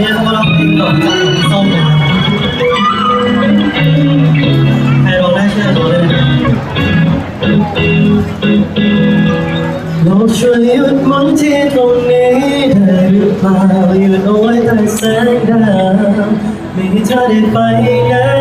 นี้เราองเพลงโดดจันส้มใครร้องได้ช่วยโดดด้ช่วยหยุดมองที่ตรงนี้ได้หรือเปล่าหยุดเอาไว้ใต้แสงดาวไมีเธอได้ไปไห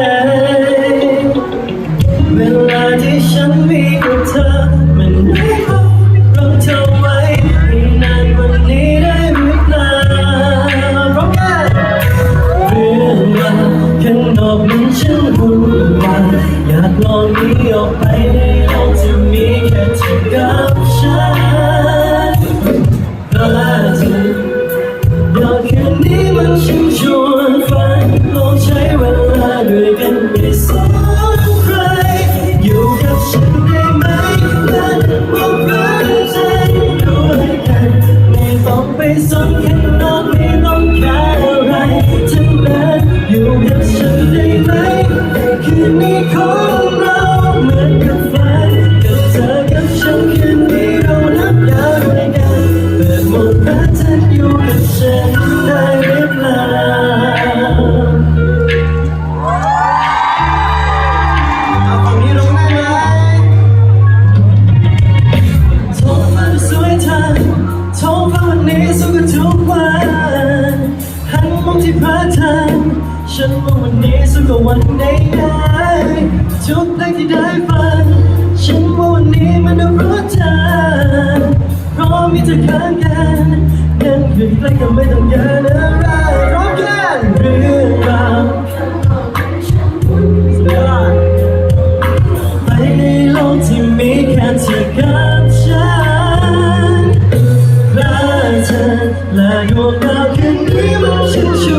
จนแค่น้องไม่ต้องการอะไรทั้มันอยู่กับฉันได้ไหมคืนนี้ข ช่พราะเานฉันว่าวันนี้สุดกวันใด้ทุกเพลงที่ได้ฟังฉันว่าวันนี้มันได้รู้จักเพราะมีเธอข้างกันยังนคือใกล้กันไม่ต้องเยอนอะไรพร้องกันเรื่องราวไปในโลกที่มีแค่เธอกับฉันรักเธอและดวงาวคืนนี้มันชื่นชม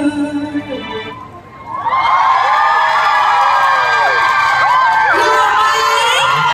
blue.